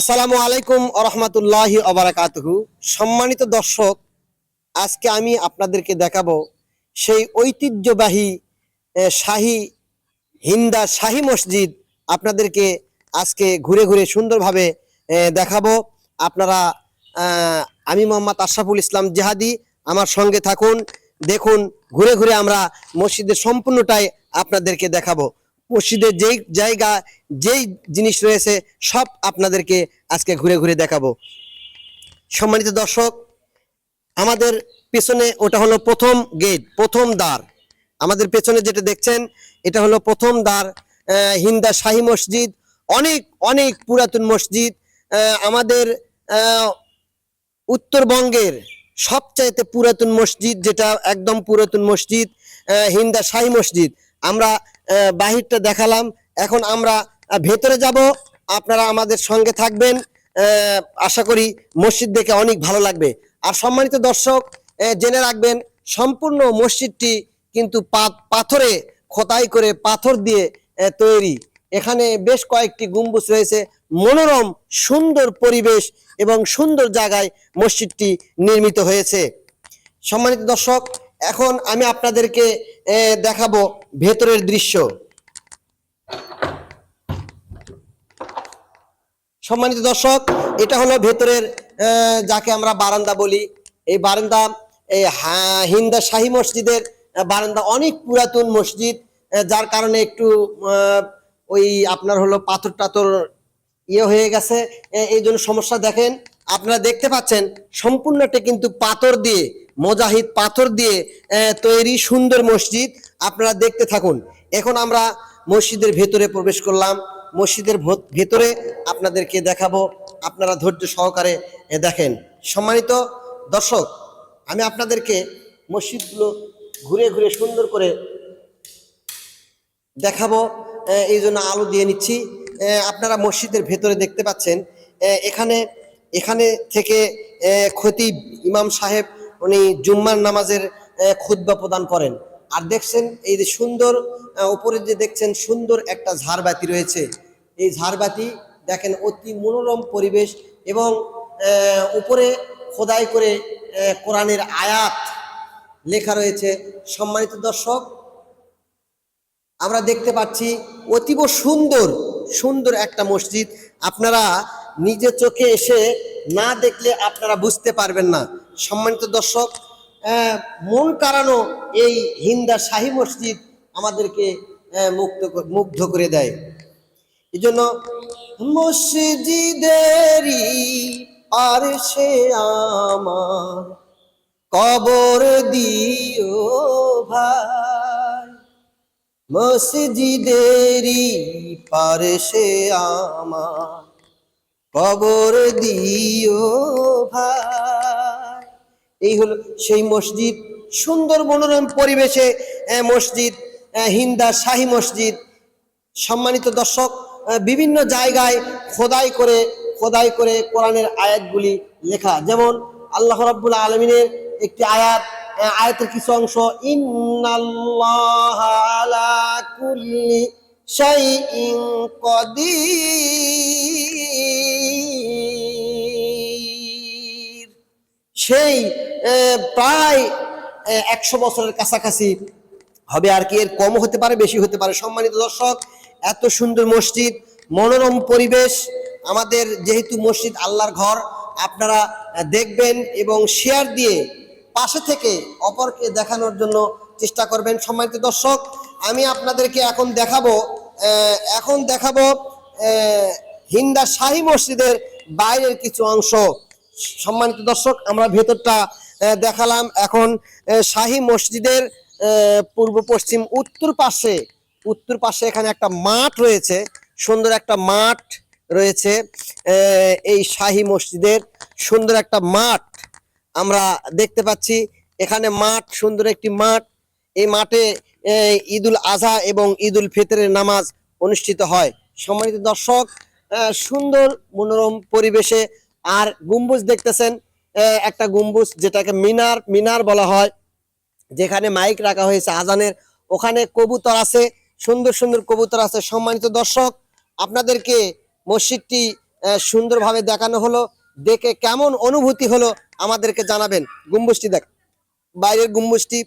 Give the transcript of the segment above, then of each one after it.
আসসালামু আলাইকুম আরহামতুল্লাহ আবরাকাতহু সম্মানিত দর্শক, আজকে আমি আপনাদেরকে দেখাবো সেই ঐতিহ্যবাহী শাহী হিন্দা শাহী মসজিদ আপনাদেরকে আজকে ঘুরে ঘুরে সুন্দরভাবে দেখাবো। আপনারা আমি মোহাম্মদ আশরাফুল ইসলাম জেহাদি, আমার সঙ্গে থাকুন, দেখুন, ঘুরে ঘুরে আমরা মসজিদের সম্পূর্ণটাই আপনাদেরকে দেখাবো। মসজিদের যেই জায়গা, যেই জিনিস রয়েছে, সব আপনাদেরকে আজকে ঘুরে ঘুরে দেখাবো। সম্মানিত দর্শক, আমাদের পেছনে ওটা হলো প্রথম গেট, প্রথম দ্বার। আমাদের পেছনে যেটা দেখছেন, এটা হলো প্রথম দ্বার হিন্দা শাহী মসজিদ, অনেক অনেক পুরাতন মসজিদ। আমাদের উত্তরবঙ্গের সবচাইতে পুরাতন মসজিদ, যেটা একদম পুরাতন মসজিদ হিন্দা শাহী মসজিদ। আমরা বাহিরটা দেখালাম। এখন আমরা ভেতরে যাব। আপনারা আমাদের সঙ্গে থাকবেন। আশা করি মসজিদ দেখে অনেক ভালো লাগবে। আর সম্মানিত দর্শক জেনে রাখবেন, সম্পূর্ণ মসজিদটি কিন্তু পাথরে খোদাই করে পাথর দিয়ে তৈরি। এখানে বেশ কয়েকটি গম্বুজ রয়েছে। মনোরম, সুন্দর পরিবেশ এবং সুন্দর জায়গায় মসজিদটি নির্মিত হয়েছে। সম্মানিত দর্শক, এখন আমি আপনাদেরকে দেখাবো ভেতরের দৃশ্য। সম্মানিত দর্শক, এটা হলো ভেতরের যাকে আমরা বারান্দা বলি। এই বারান্দা এই হিন্দা শাহী মসজিদের বারান্দা অনেক পুরাতন মসজিদ যার কারণে একটু ওই আপনার হলো পাথর টাথর ইয়ে হয়ে গেছে। এই জন্য সমস্যা দেখেন। আপনারা দেখতে পাচ্ছেন, সম্পূর্ণটা কিন্তু পাথর দিয়ে মোজাহিদ পাথর দিয়ে তৈরি সুন্দর মসজিদ। আপনারা দেখতে থাকুন। এখন আমরা মসজিদের ভেতরে প্রবেশ করলাম। মসজিদের ভেতরে আপনাদেরকে দেখাবো। আপনারা ধৈর্য সহকারে দেখেন। সম্মানিত দর্শক, আমি আপনাদেরকে মসজিদগুলো ঘুরে ঘুরে সুন্দর করে দেখাবো। এই জন্য আলো দিয়ে নিচ্ছি। আপনারা মসজিদের ভেতরে দেখতে পাচ্ছেন। এখানে এখানে থেকে খতিব ইমাম সাহেব উনি জুম্মার নামাজের খুদ্া প্রদান করেন। আর দেখছেন, এই যে সুন্দর উপরে যে দেখছেন, সুন্দর একটা ঝাড়বাতি রয়েছে। এই ঝাড়বাতি দেখেন, অতি মনোরম পরিবেশ এবং উপরে খোদাই করে কোরআনের আয়াত লেখা রয়েছে। সম্মানিত দর্শক, আমরা দেখতে পাচ্ছি অতীব সুন্দর সুন্দর একটা মসজিদ। আপনারা নিজে চোখে এসে না দেখলে আপনারা বুঝতে পারবেন না। সম্মানিত দর্শক মন কারানো এই হিন্দা শাহী মসজিদ আমাদেরকে মুক্ত মুগ্ধ করে দেয়। এই জন্য মসজিদেরই আর সে আমার কবর দিও ভাই। মসজিদেরই পারসে আমার কবর দিও ভাই। এই হলো সেই মসজিদ। সুন্দর মনোরম পরিবেশে মসজিদ হিন্দা শাহী মসজিদ। সম্মানিত দর্শক বিভিন্ন জায়গায় খোদাই করে খোদাই করে কোরআনের আয়াতগুলি লেখা। যেমন আল্লাহ রাব্বুল আলমিনের একটি আয়াত আয়াতের কিছু অংশ, ইন্নাল্লাহ কুল্লি শাইইন সেই প্রায় একশো বছরের কাছাকাছি হবে আর কি। এর কম হতে পারে, বেশি হতে পারে। সম্মানিত দর্শক, এত সুন্দর মসজিদ, মনোরম পরিবেশ, আমাদের যেহেতু মসজিদ আল্লাহর ঘর, আপনারা দেখবেন এবং শেয়ার দিয়ে পাশে থেকে অপরকে দেখানোর জন্য চেষ্টা করবেন। সম্মানিত দর্শক, আমি আপনাদেরকে এখন দেখাবো এখন দেখাবো হিন্দা শাহী মসজিদের বাইরের কিছু অংশ। সম্মানিত দর্শক, আমরা ভেতরটা দেখালাম। এখন শাহী মসজিদের পূর্ব পশ্চিম উত্তর পাশে উত্তর পাশে এখানে একটা মাঠ রয়েছে। সুন্দর একটা মাঠ রয়েছে এই শাহী মসজিদের। সুন্দর একটা মাঠ আমরা দেখতে পাচ্ছি। এখানে মাঠ, সুন্দর একটি মাঠ। এই মাঠে ঈদুল আজহা এবং ঈদুল ফিতরের নামাজ অনুষ্ঠিত হয়। সম্মানিত দর্শক সুন্দর মনোরম পরিবেশে আর গম্বুজ দেখতেছেন একটা গম্বুজ যেটাকে মিনার মিনার বলা হয়, যেখানে মাইক রাখা হয়েছে আজানের। ওখানে কবুতর আছে, সুন্দর সুন্দর কবুতর আছে। সম্মানিত দর্শক, আপনাদেরকে মসজিদটি সুন্দরভাবে দেখানো হলো। দেখে কেমন অনুভূতি হলো আমাদেরকে জানাবেন। গম্বুজটি দেখ, বাইরের গম্বুজটি।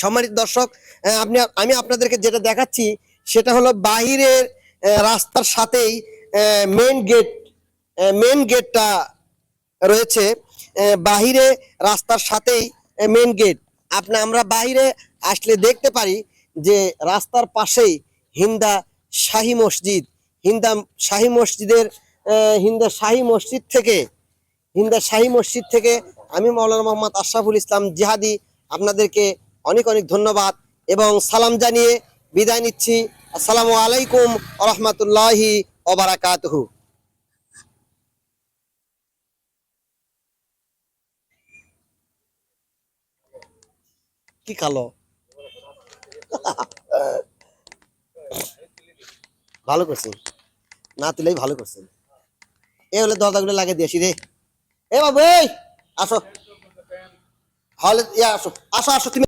সম্মানিত দর্শক আপনি, আমি আপনাদেরকে যেটা দেখাচ্ছি, সেটা হলো বাহিরের রাস্তার সাথেই মেন গেট মেন গেটটা রয়েছে। বাহিরে রাস্তার সাথেই মেন গেট আপনি আমরা বাইরে আসলে দেখতে পারি যে রাস্তার পাশেই হিন্দা শাহী মসজিদ। হিন্দা শাহী মসজিদের হিন্দা শাহী মসজিদ থেকে, হিন্দা শাহী মসজিদ থেকে আমি মৌলানা মোহাম্মদ আশরাফুল ইসলাম জিহাদি আপনাদেরকে অনেক অনেক ধন্যবাদ এবং সালাম জানিয়ে বিদায় নিচ্ছি। আসসালামু আলাইকুম রহমতুল্লাহি ওবারাকাতহু কি কালো? ভালো করছেন। না তুলেই ভালো করছেন। এ হলে দরজাগুলো লাগিয়ে দিয়েছি রে। এ বাবু আসো। হলে আসো। আসো আসো, তুমি